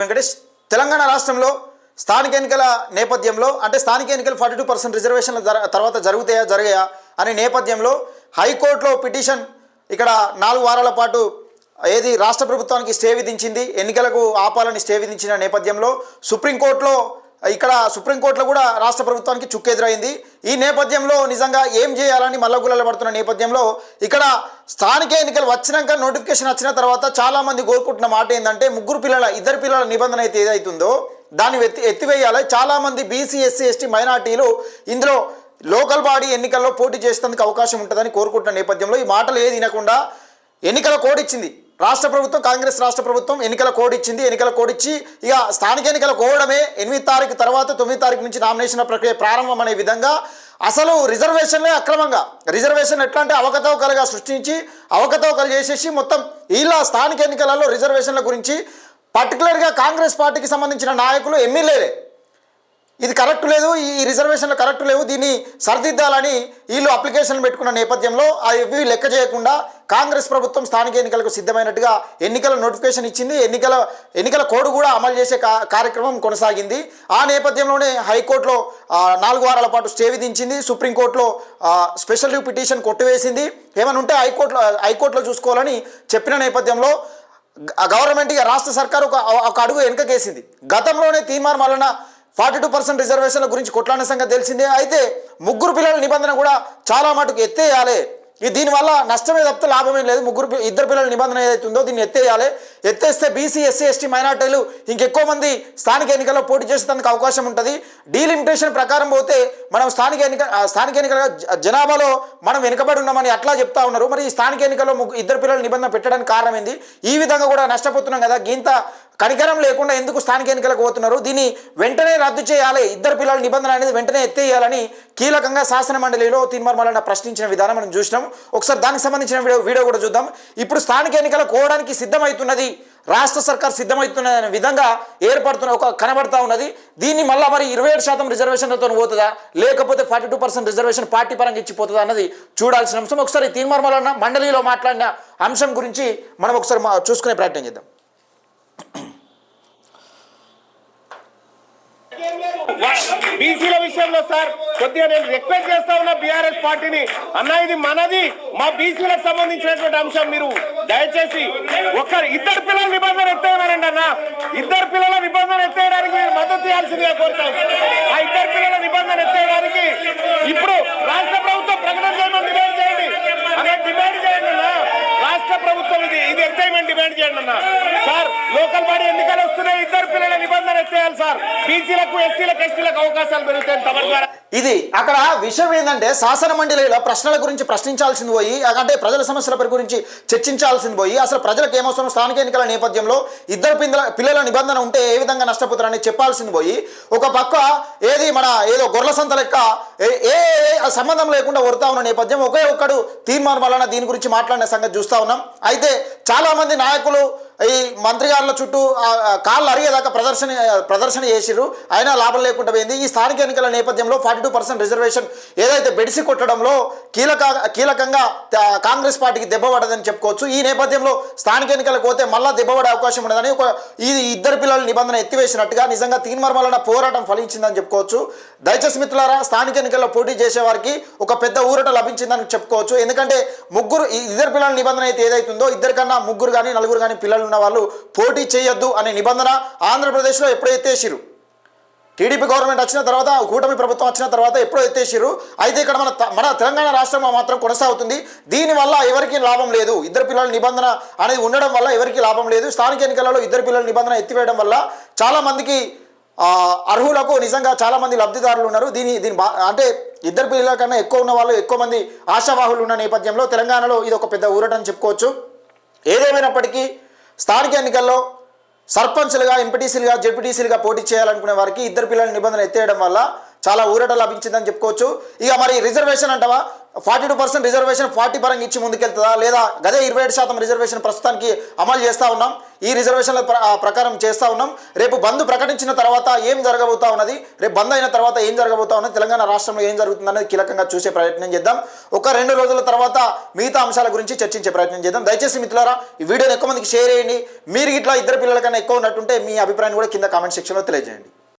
వెంకటేష్ తెలంగాణ రాష్ట్రంలో స్థానిక ఎన్నికల నేపథ్యంలో అంటే స్థానిక ఎన్నికలు ఫార్టీ టూ పర్సెంట్ రిజర్వేషన్ల తర్వాత జరుగుతాయా జరగాయా అనే నేపథ్యంలో హైకోర్టులో పిటిషన్ ఇక్కడ నాలుగు వారాల పాటు ఏది రాష్ట్ర ప్రభుత్వానికి స్టే విధించింది ఎన్నికలకు ఆపాలని స్టే విధించిన నేపథ్యంలో సుప్రీంకోర్టులో ఇక్కడ సుప్రీంకోర్టులో కూడా రాష్ట్ర ప్రభుత్వానికి చుక్కెదురైంది ఈ నేపథ్యంలో నిజంగా ఏం చేయాలని మల్లగుల్లలు పడుతున్న నేపథ్యంలో ఇక్కడ స్థానిక ఎన్నికలు వచ్చినాక నోటిఫికేషన్ వచ్చిన తర్వాత చాలామంది కోరుకుంటున్న మాట ఏంటంటే ముగ్గురు పిల్లల ఇద్దరు పిల్లల నిబంధన అయితే ఏదైతుందో దాన్ని ఎత్తి ఎత్తివేయాలి. చాలామంది బీసీ ఎస్సీ ఎస్టీ మైనార్టీలు ఇందులో లోకల్ బాడీ ఎన్నికల్లో పోటీ చేసేందుకు అవకాశం ఉంటుందని కోరుకుంటున్న నేపథ్యంలో ఈ మాటలు ఏది వినకుండా ఎన్నికల కోడ్ ఇచ్చింది. రాష్ట్ర ప్రభుత్వం కాంగ్రెస్ రాష్ట్ర ప్రభుత్వం ఎన్నికల కోడ్ ఇచ్చింది. ఎన్నికల కోడ్ ఇచ్చి ఇక స్థానిక ఎన్నికల కోవడమే ఎనిమిది తారీఖు తర్వాత తొమ్మిది తారీఖు నుంచి నామినేషన్ ప్రక్రియ ప్రారంభం అనే విధంగా అసలు రిజర్వేషన్లే అక్రమంగా. రిజర్వేషన్ ఎట్లా అంటే అవకతవకలుగా సృష్టించి అవకతవకలు చేసేసి మొత్తం ఇలా స్థానిక ఎన్నికలలో రిజర్వేషన్ల గురించి పర్టికులర్గా కాంగ్రెస్ పార్టీకి సంబంధించిన నాయకులు ఎమ్మెల్యేలే ఇది కరెక్ట్ లేదు ఈ రిజర్వేషన్లు కరెక్ట్ లేవు దీన్ని సరిదిద్దాలని వీళ్ళు అప్లికేషన్లు పెట్టుకున్న నేపథ్యంలో అవి లెక్క చేయకుండా కాంగ్రెస్ ప్రభుత్వం స్థానిక ఎన్నికలకు సిద్ధమైనట్టుగా ఎన్నికల నోటిఫికేషన్ ఇచ్చింది ఎన్నికల ఎన్నికల కోడ్ కూడా అమలు చేసే కార్యక్రమం కొనసాగింది. ఆ నేపథ్యంలోనే హైకోర్టులో నాలుగు వారాల పాటు స్టే విధించింది సుప్రీంకోర్టులో స్పెషల్ లీవ్ పిటిషన్ కొట్టివేసింది. ఏమైనా ఉంటే హైకోర్టులో హైకోర్టులో చూసుకోవాలని చెప్పిన నేపథ్యంలో గ- గవర్నమెంట్ ఇక రాష్ట్ర సర్కారు ఒక ఒక అడుగు వెనుకకేసింది. గతంలోనే తీర్మానం వలన ఫార్టీ టూ పర్సెంట్ రిజర్వేషన్ల గురించి కొట్లాడిన సంగతి తెలిసిందే. అయితే ముగ్గురు పిల్లల నిబంధన కూడా చాలా మటుకు ఎత్తేయాలి. ఇది దీనివల్ల నష్టమే తప్పితే లాభమే లేదు. ముగ్గురు ఇద్దరు పిల్లల నిబంధన ఏదైతే ఉందో దీన్ని ఎత్తేయాలి. ఎత్తేస్తే బీసీ ఎస్సీ ఎస్టీ మైనార్టీలు ఇంకెక్కువ మంది స్థానిక ఎన్నికల్లో పోటీ చేసేందుకు అవకాశం ఉంటుంది. డీలిమిటేషన్ ప్రకారం పోతే మనం స్థానిక ఎన్నిక స్థానిక ఎన్నికల జనాభాలో మనం వెనుకబడి ఉన్నామని అట్లా చెప్తా ఉన్నారు. మరి ఈ స్థానిక ఎన్నికల్లో ఇద్దరు పిల్లల నిబంధన పెట్టడానికి కారణం ఏంది? ఈ విధంగా కూడా నష్టపోతున్నాం కదా. గింత కనికరం లేకుండా ఎందుకు స్థానిక ఎన్నికలకు పోతున్నారు? దీన్ని వెంటనే రద్దు చేయాలి. ఇద్దరు పిల్లల నిబంధన అనేది వెంటనే ఎత్తేయాలని కీలకంగా శాసన మండలిలో తీర్మానం ప్రశ్నించిన విధానం మనం చూసినాం. ఒకసారి దానికి సంబంధించిన వీడియో వీడియో కూడా చూద్దాం. ఇప్పుడు స్థానిక ఎన్నికలు కోవడానికి సిద్ధమవుతున్నది రాష్ట్ర సర్కార్ సిద్ధమవుతున్నదనే విధంగా ఏర్పడుతున్న ఒక కనబడతా ఉన్నది. దీన్ని మళ్ళీ మరి ఇరవై ఏడు శాతం రిజర్వేషన్లతో పోతుందా? లేకపోతే forty two percent reservation party పరంగా ఇచ్చిపోతుందా అన్నది చూడాల్సిన అంశం. ఒకసారి తీర్మానం మండలిలో మాట్లాడిన అంశం గురించి మనం ఒకసారి మా- చూసుకునే ప్రయత్నం చేద్దాం. బీసీల విషయంలో సార్ కొద్దిగా నేను రిక్వెస్ట్ చేస్తా ఉన్నా బీఆర్ఎస్ పార్టీని. అన్న ఇది మనది. మా బీసీలకు సంబంధించినటువంటి అంశం మీరు దయచేసి ఒకరు ఇద్దరు పిల్లల నిబంధన ఎత్తేయమనండి అన్న. ఇద్దరు పిల్లల నిబంధన ఎత్తేయడానికి మీరు మద్దతు ఇవ్వాల్సిందిగా కోరుతాం. ఆ ఇద్దరు పిల్లల నిబంధన ఎత్తేయడానికి ఇప్పుడు రాష్ట్ర ప్రభుత్వం ప్రకటన చేయమని డిమాండ్ చేయండి అనే డిమాండ్ చేయండి అన్న రాష్ట్ర ప్రభుత్వం ఇది ఇది ఎత్తేయమని డిమాండ్ చేయండి అన్న సార్ ఎన్నికలు వస్తున్నాయి ఇద్దరు పిల్లల నిబంధన చేయాలి సార్. బీసీలకు ఎస్సీలకు ఎస్టీలకు అవకాశాలు పెరుగుతాయి తమ ద్వారా. ఇది అక్కడ విషయం ఏంటంటే శాసన మండలిలో ప్రశ్నల గురించి ప్రశ్నించాల్సింది పోయి అంటే ప్రజల సమస్యల గురించి చర్చించాల్సింది పోయి అసలు ప్రజలకు ఏమవసరం స్థానిక ఎన్నికల నేపథ్యంలో ఇద్దరు పిల్లల పిల్లల నిబంధన ఉంటే ఏ విధంగా నష్టపోతారని చెప్పాల్సింది పోయి ఒక పక్క ఏది మన ఏదో గొర్రెల సంత లెక్క ఏ సంబంధం లేకుండా వరుతా ఉన్న నేపథ్యం ఒకే ఒక్కడు తీర్మానం వలన దీని గురించి మాట్లాడిన సంగతి చూస్తా ఉన్నాం. అయితే చాలామంది నాయకులు ఈ మంత్రి గారుల చుట్టూ కాళ్ళు అరిగేదాకా ప్రదర్శన ప్రదర్శన చేసిర్రు. అయినా లాభం లేకుండా పోయింది. ఈ స్థానిక ఎన్నికల నేపథ్యంలో ఫార్టీ టూ పర్సెంట్ రిజర్వేషన్ ఏదైతే బెడిసి కొట్టడంలో కీలక కీలకంగా కాంగ్రెస్ పార్టీకి దెబ్బపడదని చెప్పుకోవచ్చు. ఈ నేపథ్యంలో స్థానిక ఎన్నికలకు పోతే మళ్ళా దెబ్బపడే అవకాశం ఉండదని ఒక ఈ ఇద్దరు పిల్లల నిబంధన ఎత్తివేసినట్టుగా నిజంగా తీన్మర్మలన పోరాటం ఫలించిందని చెప్పుకోవచ్చు. దయచేసి మిత్రులారా స్థానిక ఎన్నికల్లో పోటీ చేసే వారికి ఒక పెద్ద ఊరట లభించిందని చెప్పుకోవచ్చు. ఎందుకంటే ముగ్గురు ఈ ఇద్దరు పిల్లల నిబంధన అయితే ఏదైతుందో ఇద్దరికన్నా ముగ్గురు కానీ నలుగురు కానీ పిల్లలు ఉన్న వాళ్ళు పోటీ చేయొద్దు అనే నిబంధన ఆంధ్రప్రదేశ్లో ఎప్పుడో ఎత్తేసిరు టీడీపీ గవర్నమెంట్ వచ్చిన తర్వాత కూటమి ప్రభుత్వం వచ్చిన తర్వాత ఎప్పుడో ఎత్తేసిరు అయితే ఇక్కడ మన మన తెలంగాణ రాష్ట్రంలో మాత్రం కొనసాగుతుంది. దీనివల్ల ఎవరికి లాభం లేదు. ఇద్దరు పిల్లల నిబంధన అనేది ఉండడం వల్ల ఎవరికి లాభం లేదు. స్థానిక ఎన్నికలలో ఇద్దరు పిల్లల నిబంధన ఎత్తివేయడం వల్ల చాలామందికి అర్హులకు నిజంగా చాలామంది లబ్ధిదారులు ఉన్నారు. దీని దీని బా అంటే ఇద్దరు పిల్లల కన్నా ఎక్కువ ఉన్న వాళ్ళు ఎక్కువ మంది ఆశావాహులు ఉన్న నేపథ్యంలో తెలంగాణలో ఇది ఒక పెద్ద ఊరటని చెప్పుకోవచ్చు. ఏదేమైనప్పటికీ స్థానిక ఎన్నికల్లో సర్పంచ్లుగా ఎంపీటీసీలుగా జెడ్పీటీసీలుగా పోటీ చేయాలనుకునే వారికి ఇద్దరు పిల్లల నిబంధన ఎత్తేయడం వల్ల చాలా ఊరట లభించిందని చెప్పుకోవచ్చు. ఇక మరి రిజర్వేషన్ అంటావా? Forty two percent reservation party పరంగా ఇచ్చి ముందుకెళ్తుందా? లేదా గదే ఇరవై ఏడు శాతం రిజర్వేషన్ ప్రస్తుతానికి అమలు చేస్తూ ఉన్నాం? ఈ రిజర్వేషన్ల ప్రకారం చేస్తూ ఉన్నాం. రేపు బంద్ ప్రకటించిన తర్వాత ఏం జరగబోతా ఉన్నది? రేపు బంద్ అయిన తర్వాత ఏం జరగబోతా ఉన్నది? తెలంగాణ రాష్ట్రంలో ఏం జరుగుతుందనేది కీలకంగా చూసే ప్రయత్నం చేద్దాం. ఒక రెండు రోజుల తర్వాత మిగతా అంశాల గురించి చర్చించే ప్రయత్నం చేద్దాం. దయచేసి మిత్రులారా ఈ వీడియోని ఎక్కువ మందికి షేర్ చేయండి. మీరు ఇట్లా ఇద్దరు పిల్లల కన్నా ఎక్కువ ఉన్నట్టుంటే మీ అభిప్రాయాన్ని కూడా కింద కామెంట్ సెక్షన్లో తెలియజేయండి.